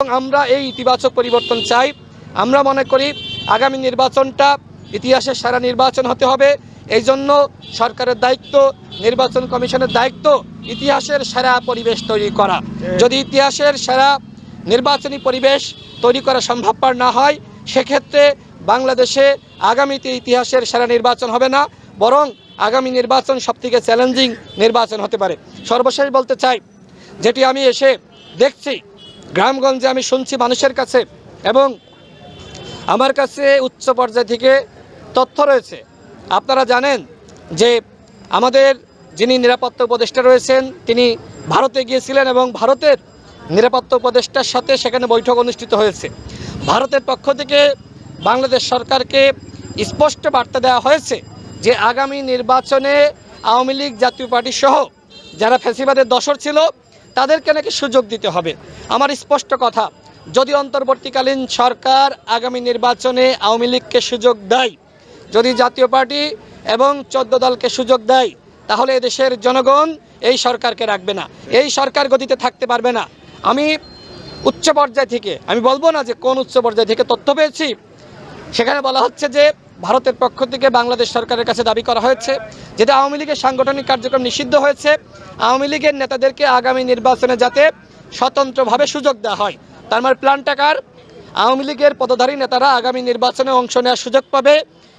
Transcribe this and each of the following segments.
এবং আমরা এই ইতিবাচক পরিবর্তন চাই। আমরা মনে করি আগামী নির্বাচনটা ইতিহাসের সারা নির্বাচন হতে হবে। এই জন্য সরকারের দায়িত্ব, নির্বাচন কমিশনের দায়িত্ব ইতিহাসের সেরা পরিবেশ তৈরি করা। যদি ইতিহাসের সেরা নির্বাচনী পরিবেশ তৈরি করা সম্ভবপর না হয়, সেক্ষেত্রে বাংলাদেশে আগামীতে ইতিহাসের সেরা নির্বাচন হবে না, বরং আগামী নির্বাচন সবথেকে চ্যালেঞ্জিং নির্বাচন হতে পারে। সর্বশেষ বলতে চাই, যেটি আমি এসে দেখছি গ্রামগঞ্জে আমি শুনছি মানুষের কাছে এবং আমার কাছে উচ্চ পর্যায় থেকে তথ্য রয়েছে। আপনারা জানেন যে আমাদের যিনি নিরাপত্তা উপদেষ্টা রয়েছেন, তিনি ভারতে গিয়েছিলেন এবং ভারতের নিরাপত্তা উপদেষ্টার সাথে সেখানে বৈঠক অনুষ্ঠিত হয়েছে। ভারতের পক্ষ থেকে বাংলাদেশ সরকারকে স্পষ্ট বার্তা দেওয়া হয়েছে যে আগামী নির্বাচনে আওয়ামী লীগ, জাতীয় পার্টি সহ যারা ফ্যাসিবাদের দশর ছিল তাদেরকে নাকি সুযোগ দিতে হবে। আমার স্পষ্ট কথা, যদি অন্তর্বর্তীকালীন সরকার আগামী নির্বাচনে আওয়ামী লীগকে সুযোগ দেয়, যদি জাতীয় পার্টি এবং চোদ্দ দলকে সুযোগ দেয়, তাহলে দেশের জনগণ এই সরকারকে রাখবে না। এই সরকার গতিতে থাকতে পারবে না। আমি উচ্চ পর্যায় থেকে, আমি বলব না যে কোন উচ্চ পর্যায় থেকে তথ্য পেয়েছি, সেখানে বলা হচ্ছে যে ভারতের পক্ষ থেকে বাংলাদেশ সরকারের কাছে দাবি করা হয়েছে যেটা আওয়ামী লীগের সাংগঠনিক কার্যক্রম নিষিদ্ধ হয়েছে। আওয়ামী লীগের নেতাদেরকে আগামী নির্বাচনে যাতে স্বতন্ত্রভাবে সুযোগ দেওয়া হয়। তার মানে প্ল্যানটাকার আওয়ামী লীগের পদধারী নেতারা আগামী নির্বাচনে অংশ নেওয়ার সুযোগ পাবে।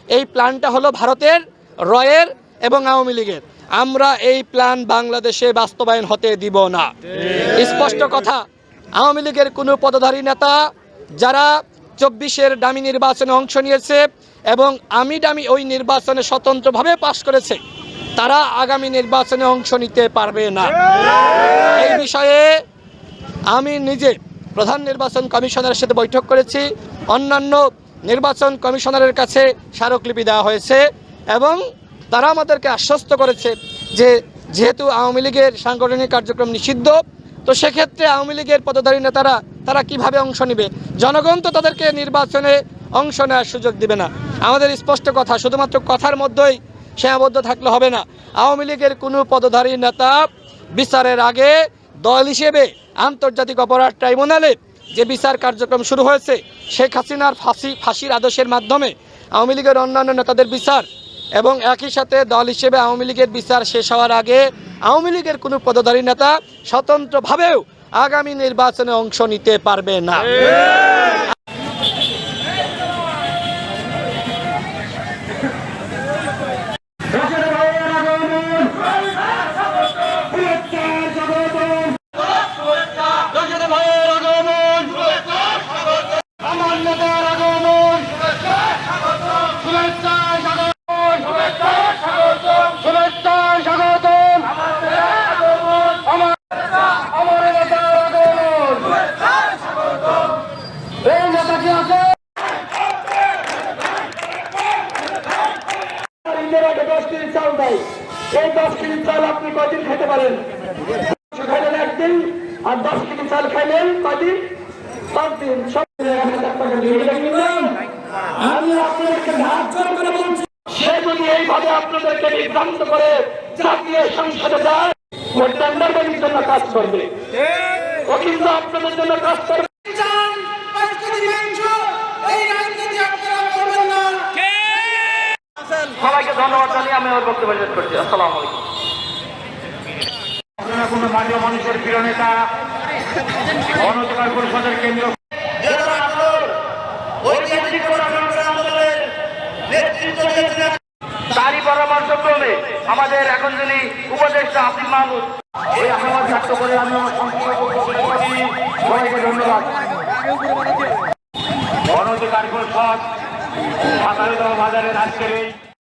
এই প্ল্যানটা হলো ভারতের, রয়ের এবং আওয়ামী লীগের। আমরা এই প্ল্যান বাংলাদেশে বাস্তবায়ন হতে দিব না। স্পষ্ট কথা, আওয়ামী লীগের কোনো পদধারী নেতা যারা চব্বিশের দামি নির্বাচনে অংশ নিয়েছে এবং আমি দামি ওই নির্বাচনে স্বতন্ত্রভাবে পাশ করেছে, তারা আগামী নির্বাচনে অংশ নিতে পারবে না। এই বিষয়ে আমি নিজে প্রধান নির্বাচন কমিশনারের সাথে বৈঠক করেছি। অন্যান্য নির্বাচন কমিশনারের কাছে স্মারকলিপি দেওয়া হয়েছে এবং তারা আমাদেরকে আশ্বস্ত করেছে যে যেহেতু আওয়ামী লীগের সাংগঠনিক কার্যক্রম নিষিদ্ধ, তো সেক্ষেত্রে আওয়ামী লীগের পদধারী নেতারা, তারা কীভাবে অংশ নেবে? জনগণ তো তাদেরকে নির্বাচনে অংশ নেওয়ার সুযোগ দিবে না। আমাদের স্পষ্ট কথা, শুধুমাত্র কথার মধ্যেই সীমাবদ্ধ থাকলে হবে না। আওয়ামী লীগের কোনো পদধারী নেতা বিচারের আগে দল হিসেবে আন্তর্জাতিক অপরাধ ট্রাইব্যুনালে যে বিচার কার্যক্রম শুরু হয়েছে, শেখ হাসিনার ফাঁসি, ফাঁসির আদেশের মাধ্যমে আওয়ামী লীগের অন্যান্য নেতাদের বিচার এবং একই সাথে দল হিসেবে আওয়ামী লীগের বিচার শেষ হওয়ার আগে আওয়ামী লীগের কোনো পদধারী নেতা স্বতন্ত্রভাবেও আগামী নির্বাচনে অংশ নিতে পারবে না। চাল দেয় এই দশ কেজি চাল আপনি কয়দিন খেতে পারেন? খাইলেন একদিন আর দশ কেজি চাল খাইলেন কয়দিন? পাঁচ দিন সব এক হাজার টাকা দিয়ে। দিলেন। আমি আপনাদেরকে বলছি এইভাবে আপনাদেরকে বিভ্রান্ত করে জাতীয় সংসদে যায় ও জন্য কাজ করবে। ও আপনাদের জন্য কাজ করবে। আমি আমার বক্তব্য শেষ করছি আসসালামু আলাইকুম কোনো মাঝে মানুষের প্রিয় নেতা অনধিকার পরিষদের কেন্দ্র তারই পরামর্শ ক্রমে আমাদের এখন যিনি উপদেষ্টা আসিফ মাহমুদ এই আহ্বান ব্যক্ত করে আমি আমার। সবাইকে ধন্যবাদ অনধিকার পরিষদ ঢাকা বাজারের আজকের এই